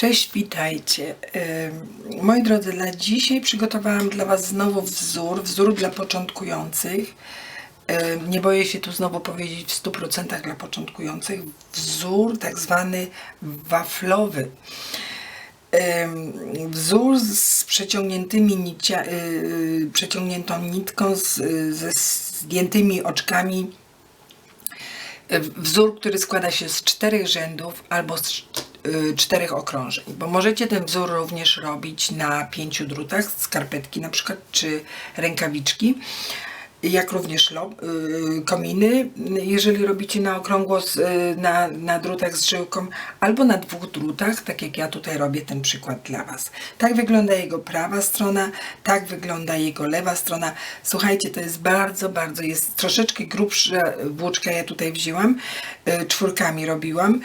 Cześć, witajcie. Moi drodzy, dla dzisiaj przygotowałam dla Was znowu wzór, wzór dla początkujących. Nie boję się tu znowu powiedzieć w 100% dla początkujących. Wzór tak zwany waflowy. Wzór z przeciągniętymi nicia, yy, przeciągniętą nitką, z, y, ze zdjętymi oczkami wzór, który składa się z czterech rzędów albo z y, czterech okrążeń, bo możecie ten wzór również robić na pięciu drutach, skarpetki na przykład, czy rękawiczki, jak również y, kominy, jeżeli robicie na okrągło z, y, na, na drutach z żyłką, albo na dwóch drutach, tak jak ja tutaj robię ten przykład dla Was. Tak wygląda jego prawa strona, tak wygląda jego lewa strona. Słuchajcie, to jest bardzo, bardzo, jest troszeczkę grubsza włóczka, ja tutaj wzięłam, y, czwórkami robiłam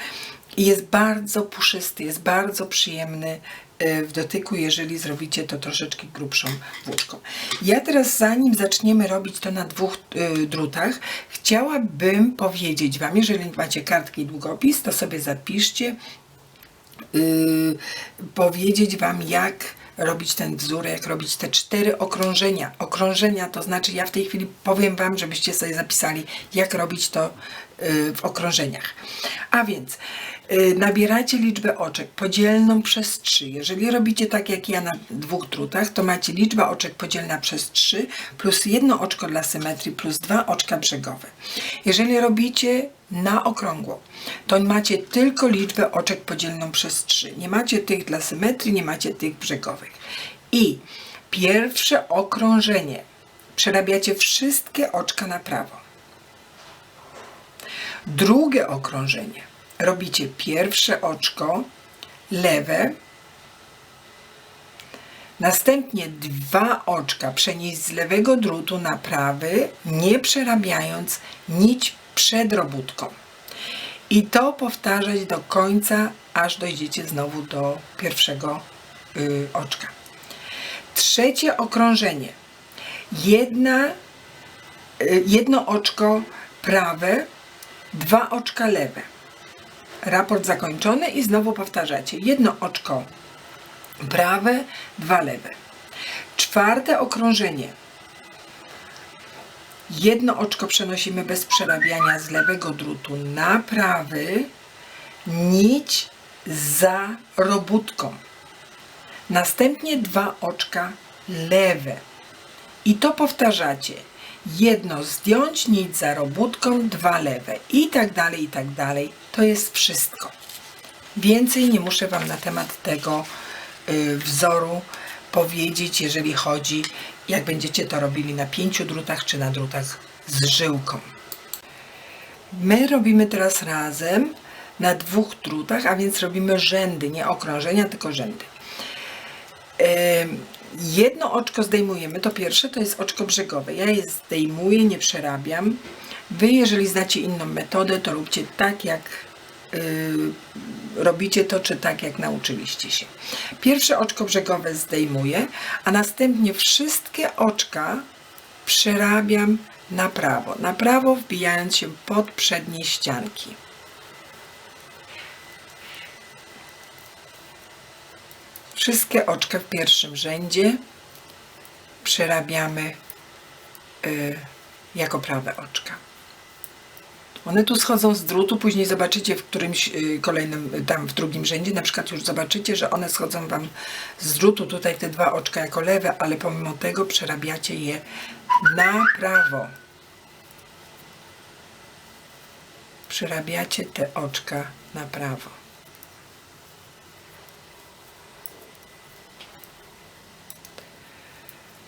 i jest bardzo puszysty, jest bardzo przyjemny y, w dotyku, jeżeli zrobicie to troszeczkę grubszą włóczką. Ja teraz, zanim zaczniemy robić to na dwóch y, drutach, chciałabym powiedzieć Wam, jeżeli macie kartki i długopis, to sobie zapiszcie, y, powiedzieć Wam, jak robić ten wzór, jak robić te cztery okrążenia. Okrążenia to znaczy, ja w tej chwili powiem Wam, żebyście sobie zapisali, jak robić to y, w okrążeniach. A więc nabieracie liczbę oczek podzielną przez 3. Jeżeli robicie tak jak ja na dwóch drutach, to macie liczba oczek podzielna przez 3 plus jedno oczko dla symetrii plus dwa oczka brzegowe. Jeżeli robicie na okrągło, to macie tylko liczbę oczek podzielną przez 3. Nie macie tych dla symetrii, nie macie tych brzegowych. I pierwsze okrążenie przerabiacie wszystkie oczka na prawo. Drugie okrążenie robicie pierwsze oczko lewe, następnie dwa oczka przenieść z lewego drutu na prawy, nie przerabiając nić przed robótką. I to powtarzać do końca, aż dojdziecie znowu do pierwszego y, oczka. Trzecie okrążenie. Jedna, y, jedno oczko prawe, dwa oczka lewe. Raport zakończony i znowu powtarzacie. Jedno oczko prawe, dwa lewe. Czwarte okrążenie. Jedno oczko przenosimy bez przerabiania z lewego drutu na prawy, nić za robótką. Następnie dwa oczka lewe. I to powtarzacie. Jedno zdjąć, nić za robótką, dwa lewe. I tak dalej, i tak dalej. To jest wszystko. Więcej nie muszę Wam na temat tego y, wzoru powiedzieć, jeżeli chodzi, jak będziecie to robili na pięciu drutach, czy na drutach z żyłką. My robimy teraz razem na dwóch drutach, a więc robimy rzędy, nie okrążenia, tylko rzędy. Ym, Jedno oczko zdejmujemy, to pierwsze to jest oczko brzegowe. Ja je zdejmuję, nie przerabiam. Wy, jeżeli znacie inną metodę, to róbcie tak, jak yy, robicie to, czy tak, jak nauczyliście się. Pierwsze oczko brzegowe zdejmuję, a następnie wszystkie oczka przerabiam na prawo. Na prawo wbijając się pod przednie ścianki. Wszystkie oczka w pierwszym rzędzie przerabiamy y, jako prawe oczka. One tu schodzą z drutu, później zobaczycie w którymś y, kolejnym, tam w drugim rzędzie, na przykład już zobaczycie, że one schodzą Wam z drutu, tutaj te dwa oczka jako lewe, ale pomimo tego przerabiacie je na prawo. Przerabiacie te oczka na prawo.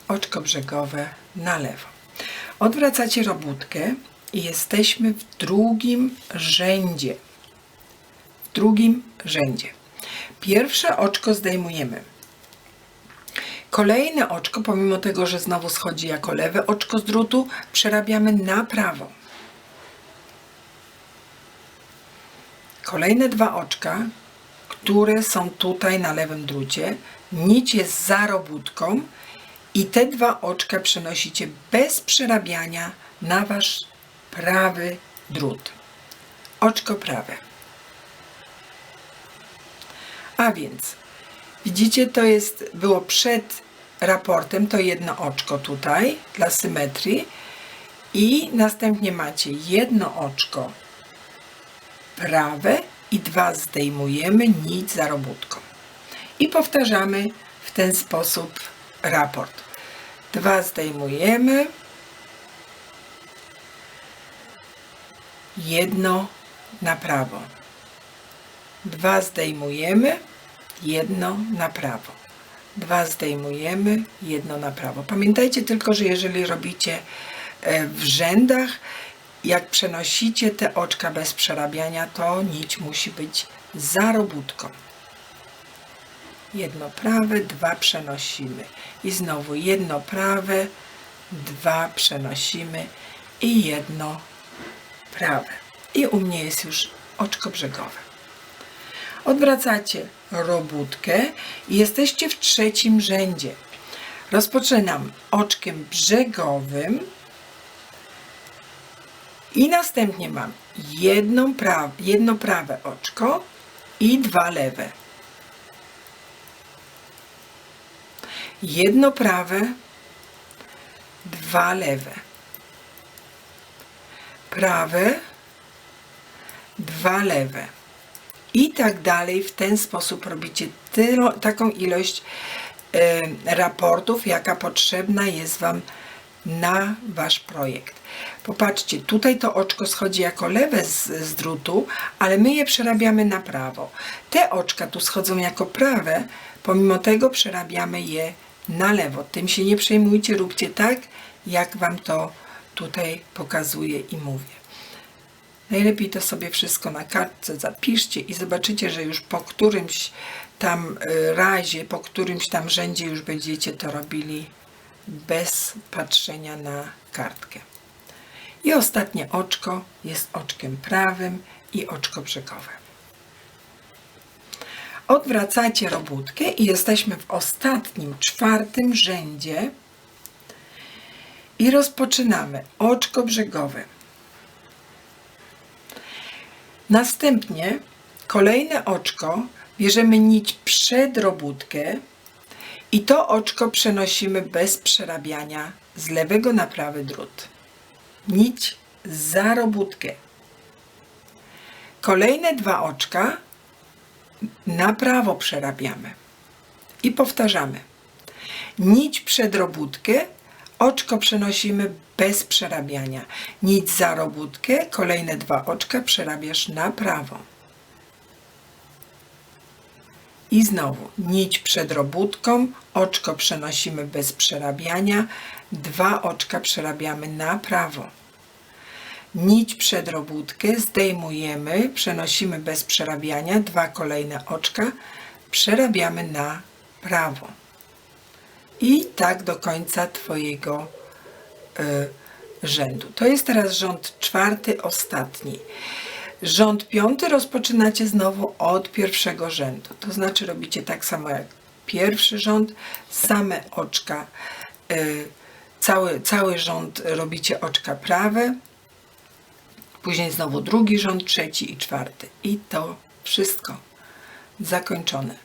oczko brzegowe na lewo. Odwracacie robótkę i jesteśmy w drugim rzędzie. W drugim rzędzie. Pierwsze oczko zdejmujemy. Kolejne oczko, pomimo tego, że znowu schodzi jako lewe oczko z drutu, przerabiamy na prawo. Kolejne dwa oczka, które są tutaj na lewym drucie, nić jest za robótką i te dwa oczka przenosicie bez przerabiania na wasz prawy drut. Oczko prawe. A więc widzicie, to jest było przed raportem to jedno oczko tutaj dla symetrii i następnie macie jedno oczko prawe i dwa zdejmujemy nić za robótką. I powtarzamy w ten sposób raport. Dwa zdejmujemy, jedno na prawo. Dwa zdejmujemy, jedno na prawo. Dwa zdejmujemy, jedno na prawo. Pamiętajcie tylko, że jeżeli robicie e, w rzędach, jak przenosicie te oczka bez przerabiania, to nić musi być za robótką. Jedno prawe, dwa przenosimy. I znowu jedno prawe, dwa przenosimy i jedno prawe. I u mnie jest już oczko brzegowe. Odwracacie robótkę i jesteście w trzecim rzędzie. Rozpoczynam oczkiem brzegowym i następnie mam jedno prawe oczko i dwa lewe. Jedno prawe, dwa lewe. Prawe, dwa lewe. I tak dalej. W ten sposób robicie tylo, taką ilość e, raportów, jaka potrzebna jest Wam na Wasz projekt. Popatrzcie, tutaj to oczko schodzi jako lewe z, z drutu, ale my je przerabiamy na prawo. Te oczka tu schodzą jako prawe, pomimo tego przerabiamy je na lewo. Tym się nie przejmujcie, róbcie tak, jak Wam to tutaj pokazuję i mówię. Najlepiej to sobie wszystko na kartce zapiszcie i zobaczycie, że już po którymś tam y, razie, po którymś tam rzędzie już będziecie to robili bez patrzenia na kartkę. I ostatnie oczko jest oczkiem prawym i oczko brzegowe. Odwracacie robótkę i jesteśmy w ostatnim, czwartym rzędzie i rozpoczynamy oczko brzegowe. Następnie kolejne oczko bierzemy nić przed robótkę i to oczko przenosimy bez przerabiania z lewego na prawy drut. Nić za robótkę. Kolejne dwa oczka na prawo przerabiamy i powtarzamy. Nić przed robótkę, oczko przenosimy bez przerabiania. Nić za robótkę, kolejne dwa oczka przerabiasz na prawo. I znowu nić przed robótką, oczko przenosimy bez przerabiania, dwa oczka przerabiamy na prawo. Nić przed robótkę zdejmujemy, przenosimy bez przerabiania, dwa kolejne oczka przerabiamy na prawo. I tak do końca Twojego y, rzędu. To jest teraz rząd czwarty, ostatni. Rząd piąty rozpoczynacie znowu od pierwszego rzędu. To znaczy robicie tak samo jak pierwszy rząd, same oczka, y, cały, cały rząd robicie oczka prawe, później znowu drugi rząd, trzeci i czwarty. I to wszystko zakończone.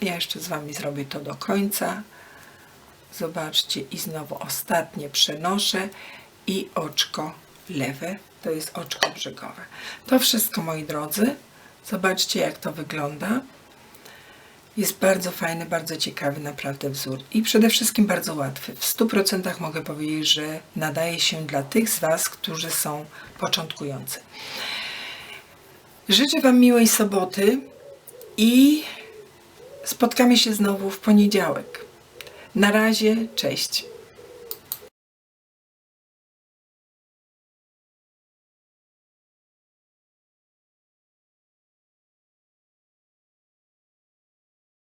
Ja jeszcze z Wami zrobię to do końca. Zobaczcie i znowu ostatnie przenoszę i oczko lewe, to jest oczko brzegowe. To wszystko moi drodzy. Zobaczcie jak to wygląda. Jest bardzo fajny, bardzo ciekawy naprawdę wzór i przede wszystkim bardzo łatwy. W 100% mogę powiedzieć, że nadaje się dla tych z Was, którzy są początkujący. Życzę Wam miłej soboty i spotkamy się znowu w poniedziałek. Na razie, cześć.